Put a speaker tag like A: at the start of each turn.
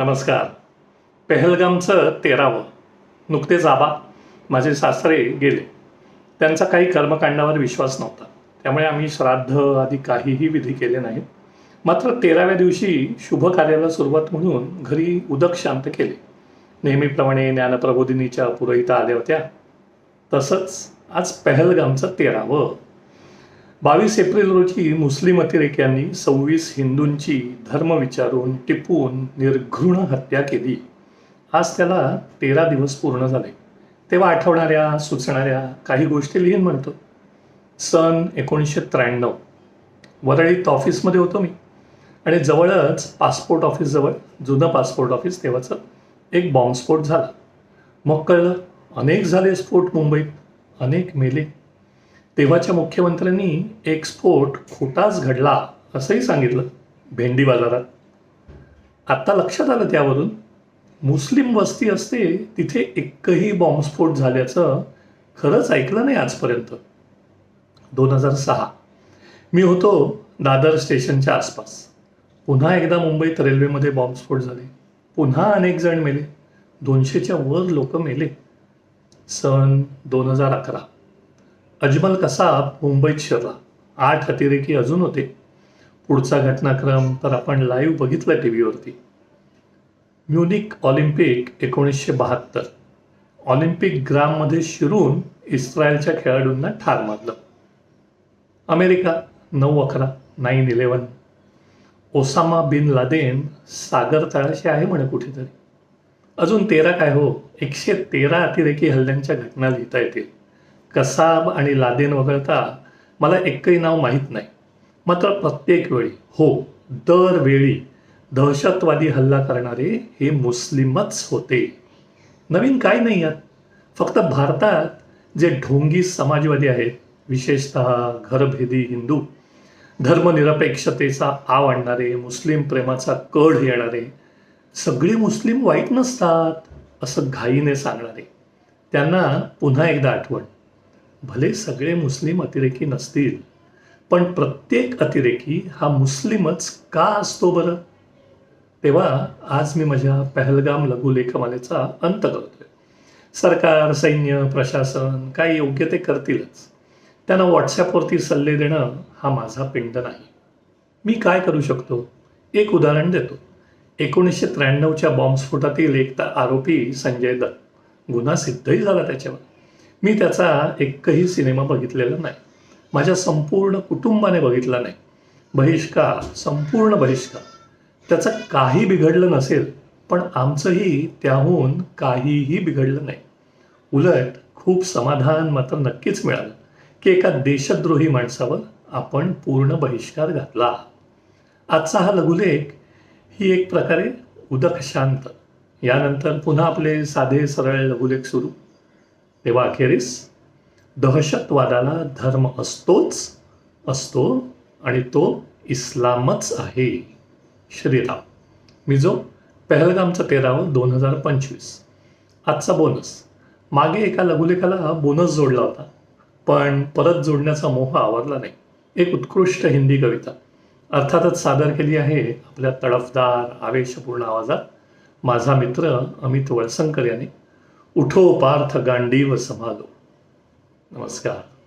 A: नमस्कार. पेहलगामचं तेरावं. नुकतेच आबा माझे सासरे गेले. त्यांचा काही कर्मकांडावर विश्वास नव्हता. त्यामुळे आम्ही श्राद्ध आदी काहीही विधी केले नाहीत. मात्र तेराव्या दिवशी शुभ कार्याला सुरुवात म्हणून घरी उदक शांत केले. नेहमीप्रमाणे ज्ञानप्रबोधिनीच्या पुरोहिता आल्या होत्या. तसंच आज पहलगामचं तेरावं. बावीस एप्रिल रोजी मुस्लिम अतिरेक्यांनी सव्वीस हिंदूंची धर्म विचारून टिपून निर्घृण हत्या केली. आज त्याला तेरा दिवस पूर्ण झाले. तेव्हा आठवणाऱ्या सुचणाऱ्या काही गोष्टी लिहीन म्हणतो. सन एकोणीसशे त्र्याण्णव. वरळीत ऑफिसमध्ये होतो मी. आणि जवळच पासपोर्ट ऑफिसजवळ जुनं पासपोर्ट ऑफिस तेव्हाचं एक बॉम्बस्फोट झाला. मग कळलं अनेक झाले स्फोट मुंबईत. अनेक मेले. तेव्हाच्या मुख्यमंत्र्यांनी एक स्फोट खोटाच घडला असंही सांगितलं भेंडी बाजारात. आत्ता लक्षात आलं त्यावरून मुस्लिम वस्ती असते तिथे एकही बॉम्बस्फोट झाल्याचं खरंच ऐकलं नाही आजपर्यंत. दोन हजार सहा. मी होतो दादर स्टेशनच्या आसपास. पुन्हा एकदा मुंबईत रेल्वेमध्ये बॉम्बस्फोट झाले. पुन्हा अनेक जण मेले. दोनशेच्या वर लोक मेले. सन दोन हजार अकरा. अजमल कसाब मुंबईत शिरला? आठ अतिरेकी अजून होते. पुढचा घटनाक्रम तर आपण लाईव्ह बघितला टी व्हीवरती म्युनिक ऑलिम्पिक एकोणीसशे बहात्तर. ऑलिम्पिक ग्राममध्ये शिरून इस्रायलच्या खेळाडूंना ठार मारलं. अमेरिका नऊ अकरा nine eleven Osama bin Laden सागर तळाशी आहे म्हणे कुठेतरी. अजून तेरा काय हो? एकशे तेरा अतिरेकी हल्ल्यांच्या घटना लिहिता येतील. कसाब आणि लादेन वगळता मला एकही नाव माहीत नाही. मात्र प्रत्येक वेळी हो दरवेळी दहशतवादी हल्ला करणारे हे मुस्लिमच होते. नवीन काय नाही आहेत फक्त भारतात जे ढोंगी समाजवादी आहेत विशेषतः घरभेदी हिंदू धर्मनिरपेक्षतेचा आव आणणारे मुस्लिम प्रेमाचा कढ येणारे सगळे मुस्लिम वाईट नसतात असं घाईने सांगणारे. त्यांना पुन्हा एकदा आठवण. भले सगळे मुस्लिम अतिरेकी नसतील पण प्रत्येक अतिरेकी हा मुस्लिमच का असतो बरं? तेव्हा आज मी माझ्या पहलगाम लघुलेखमालेचा अंत करतोय. सरकार सैन्य प्रशासन काय योग्य ते करतीलच. त्यांना व्हॉट्सॲपवरती सल्ले देणं हा माझा पिंड नाही. मी काय करू शकतो? एक उदाहरण देतो. एकोणीसशे त्र्याण्णवच्या बॉम्बस्फोटातील एक आरोपी संजय दत्त. गुन्हा सिद्धही झाला त्याच्यावर. मी त्याचा एकही सिनेमा बघितलेला नाही. माझ्या संपूर्ण कुटुंबाने बघितला नाही. बहिष्कार संपूर्ण बहिष्कार. त्याचं काही बिघडलं नसेल पण आमचंही त्याहून काहीही बिघडलं नाही. उलट खूप समाधान मात्र नक्कीच मिळालं की एका देशद्रोही माणसावर आपण पूर्ण बहिष्कार घातला. आजचा हा लघुलेख ही एक प्रकारे उदक शांत यानंतर पुन्हा आपले साधे सरळ लघुलेख सुरू. तेव्हा अखेरीस दहशतवादाला धर्म असतोच असतो आणि तो इस्लामच आहे. श्रीराम. मिझो पहलगामचा तेरावं दोन हजार पंचवीस. आजचा बोनस. मागे एका लघुलेखाला बोनस जोडला होता पण परत जोडण्याचा मोह आवरला नाही. एक उत्कृष्ट हिंदी कविता. अर्थातच सादर केली आहे आपल्या तडफदार आवेशपूर्ण आवाजात माझा मित्र अमित वळसंकर याने. उठो पार्थ गांडीव संभालो। नमस्कार।